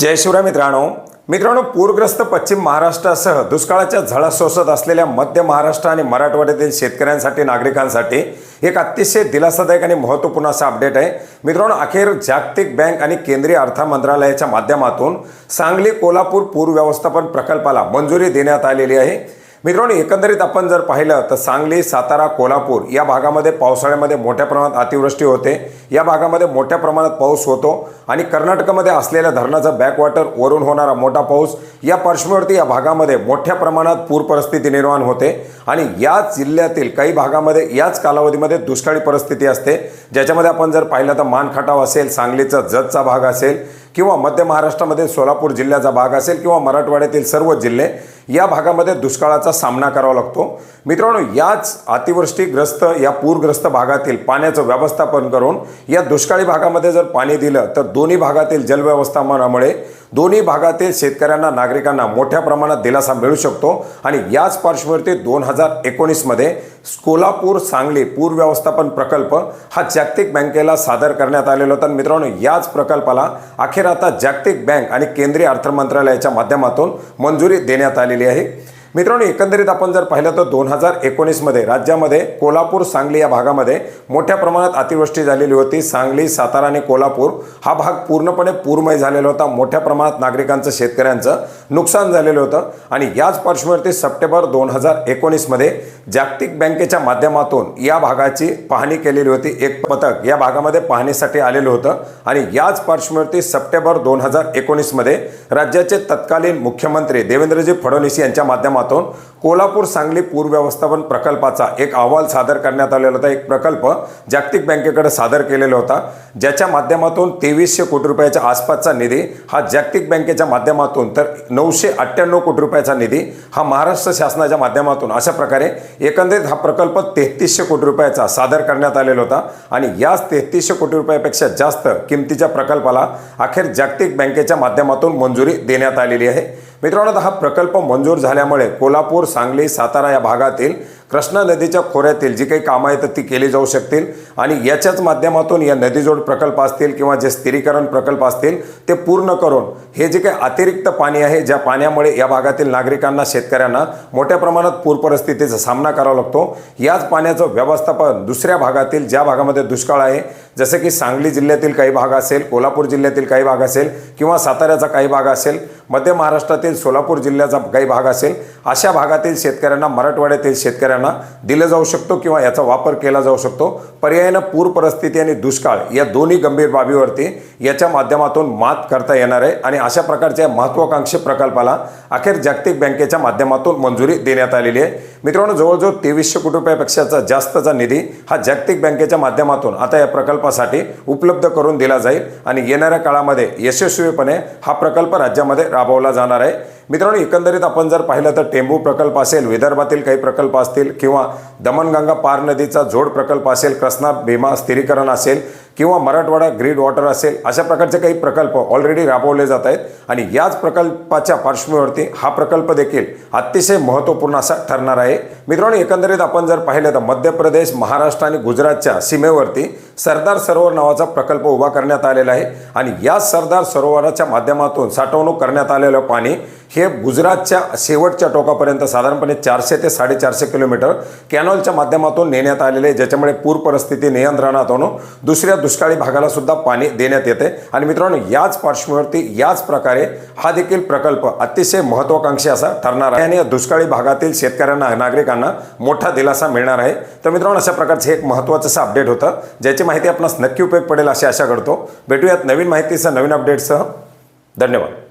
जय शिवराय मित्रांनो. मित्रांनो पूरग्रस्त पश्चिम महाराष्ट्रासह दुष्काळाच्या झळा सोसत असलेल्या मध्य महाराष्ट्र आणि मराठवाड्यातील शेतकऱ्यांसाठी नागरिकांसाठी एक अतिशय दिलासादायक आणि महत्त्वपूर्ण असा अपडेट आहे. मित्रांनो अखेर जागतिक बँक आणि केंद्रीय अर्थ मंत्रालयाच्या माध्यमातून सांगली कोल्हापूर पूर व्यवस्थापन प्रकल्पाला मंजुरी देण्यात आलेली आहे. मित्रांनो एकंदरीत आपण जर पाहिलं तर सांगली सातारा कोल्हापूर या भागामध्ये पावसाळ्यामध्ये मोठ्या प्रमाणात अतिवृष्टी होते. या भागामध्ये मोठ्या प्रमाणात पाऊस होतो आणि कर्नाटकामध्ये असलेल्या धरणाचा बॅकवॉटर वरून होणारा मोठा पाऊस या पार्श्वभूमीवरती या भागामध्ये मोठ्या प्रमाणात पूर परिस्थिती निर्माण होते आणि याच जिल्ह्यातील काही भागामध्ये याच कालावधीमध्ये दुष्काळी परिस्थिती असते. ज्याच्यामध्ये आपण जर पाहिलं तर मानखटाव असेल सांगलीचा जतचा भाग असेल किंवा मध्य महाराष्ट्रामध्ये सोलापूर जिल्ह्याचा भाग असेल किंवा मराठवाड्यातील सर्व जिल्हे या भागामध्ये दुष्काळाचा सामना करावा लागतो. मित्रांनो याच अतिवृष्टीग्रस्त या पूरग्रस्त भागातील पाण्याचं व्यवस्थापन करून या दुष्काळी भागामध्ये जर पाणी दिलं तर दोन्ही भागातील जलव्यवस्थापनामुळे दोन्ही भागातील शेतकऱ्यांना नागरिकांना मोठ्या प्रमाणात दिलासा मिळू शकतो. आणि याच पार्श्वभूमीवरती दोन हजार एकोणीसमध्ये कोल्हापूर सांगली पूर व्यवस्थापन प्रकल्प हा जागतिक बँकेला सादर करण्यात आलेला होता. आणि मित्रांनो याच प्रकल्पाला अखेर आता जागतिक बँक आणि केंद्रीय अर्थ मंत्रालयाच्या माध्यमातून मंजुरी देण्यात आलेली आहे. मित्रांनो एकंदरीत आपण जर पाहिलं तर दोन हजार एकोणीसमध्ये राज्यामध्ये कोल्हापूर सांगली या भागामध्ये मोठ्या प्रमाणात अतिवृष्टी झालेली होती. सांगली सातारा आणि कोल्हापूर हा भाग पूर्णपणे पूरमय झालेला होता. मोठ्या प्रमाणात नागरिकांचं शेतकऱ्यांचं नुकसान झालेलं होतं. आणि याच पार्श्वभूमीवरती सप्टेंबर दोन हजार एकोणीसमध्ये जागतिक बँकेच्या माध्यमातून या भागाची पाहणी केलेली होती. एक पथक या भागामध्ये पाहणीसाठी आलेलं होतं. आणि याच पार्श्वभूमीवरती सप्टेंबर दोन हजार एकोणीसमध्ये राज्याचे तत्कालीन मुख्यमंत्री देवेंद्रजी फडणवीस यांच्या माध्यमातून matón कोल्हापूर सांगली पूर व्यवस्थापन प्रकल्पाचा एक अहवाल सादर करण्यात आलेला होता. एक प्रकल्प जागतिक बँकेकडे सादर केलेला होता. ज्याच्या माध्यमातून तेवीसशे कोटी रुपयाच्या आसपासचा निधी हा जागतिक बँकेच्या माध्यमातून तर नऊशे अठ्ठ्याण्णव कोटी रुपयाचा निधी हा महाराष्ट्र शासनाच्या माध्यमातून अशा प्रकारे एकंदरीत हा प्रकल्प तेहतीसशे कोटी रुपयाचा सादर करण्यात आलेला होता. आणि याच तेहतीसशे कोटी रुपयापेक्षा जास्त किमतीच्या प्रकल्पाला अखेर जागतिक बँकेच्या माध्यमातून मंजुरी देण्यात आलेली आहे. मित्रांनो हा प्रकल्प मंजूर झाल्यामुळे कोल्हापूर सांगली सातारा या भागातील कृष्णा नदीच्या खोऱ्यातील जी काही कामं आहेत ती केली जाऊ शकतील. आणि याच्याच माध्यमातून या नदीजोड प्रकल्प असतील किंवा जे स्थिरीकरण प्रकल्प असतील ते पूर्ण करून हे जे काही अतिरिक्त पाणी आहे ज्या पाण्यामुळे या भागातील नागरिकांना शेतकऱ्यांना मोठ्या प्रमाणात पूर परिस्थितीचा सामना करावा लागतो. याच पाण्याचं व्यवस्थापन दुसऱ्या भागातील ज्या भागामध्ये दुष्काळ आहे जसं की सांगली जिल्ह्यातील काही भाग असेल कोल्हापूर जिल्ह्यातील काही भाग असेल किंवा साताऱ्याचा काही भाग असेल मध्य महाराष्ट्रातील सोलापूर जिल्ह्याचा काही भाग असेल अशा भागातील शेतकऱ्यांना मराठवाड्यातील शेतकऱ्यांना दिलं जाऊ शकतो किंवा याचा वापर केला जाऊ शकतो. पर्यायानं पूर परिस्थिती आणि दुष्काळ या दोन्ही गंभीर बाबीवरती याच्या माध्यमातून मात करता येणार आहे आणि अशा प्रकारच्या महत्त्वाकांक्षी प्रकल्पाला अखेर जागतिक बँकेच्या माध्यमातून मंजुरी देण्यात आलेली आहे. मित्रांनो जवळजवळ तेवीसशे कोटी रुपयापेक्षाचा जास्तचा निधी हा जागतिक बँकेच्या माध्यमातून आता या प्रकल्पासाठी उपलब्ध करून दिला जाईल आणि येणाऱ्या काळामध्ये यशस्वीपणे हा प्रकल्प राज्यामध्ये राबवला जाणार आहे. मित्रांनो एकंदरीत आपण जर पाहिलं तर टेंबू प्रकल्प असेल विदर्भातील काही प्रकल्प असतील किंवा दमणगंगा पार नदीचा जोड प्रकल्प असेल कृष्णा भीमा स्थिरीकरण असेल किंवा मराठवाडा ग्रीड वॉटर असेल अशा प्रकारचे काही प्रकल्प ऑलरेडी राबवले जात आहेत. आणि याच प्रकल्पाच्या पार्श्वभूमीवरती हा प्रकल्प देखील अतिशय महत्त्वपूर्ण असा ठरणार आहे. मित्रांनो एकंदरीत आपण जर पाहिलं तर मध्य प्रदेश महाराष्ट्र आणि गुजरातच्या सीमेवरती सरदार सरोवर नावाचा प्रकल्प उभा करण्यात आलेला आहे. आणि या सरदार सरोवराच्या माध्यमातून साठवणूक करण्यात आलेलं पाणी हे गुजरातच्या शेवटच्या टोकापर्यंत साधारणपणे चारशे ते साडेचारशे किलोमीटर कॅनॉलच्या माध्यमातून नेण्यात आलेले आहे ज्याच्यामुळे पूर परिस्थिती नियंत्रणात होणं दुसऱ्या दुष्काळी भागाला सुद्धा पाणी देण्यात येते. आणि मित्रांनो याच पार्श्वभूमीवरती याच प्रकारे हा देखील प्रकल्प अतिशय महत्वाकांक्षी असा ठरणार आहे. आणि या दुष्काळी भागातील शेतकऱ्यांना नागरिकांना मोठा दिलासा मिळणार आहे. तर मित्रांनो अशा प्रकारचं हे एक महत्त्वाचं असं अपडेट होतं ज्याची माहिती आपणास नक्की उपयोग पडेल अशी आशा करतो. भेटूयात नवीन माहितीसह नवीन अपडेटसह धन्यवाद.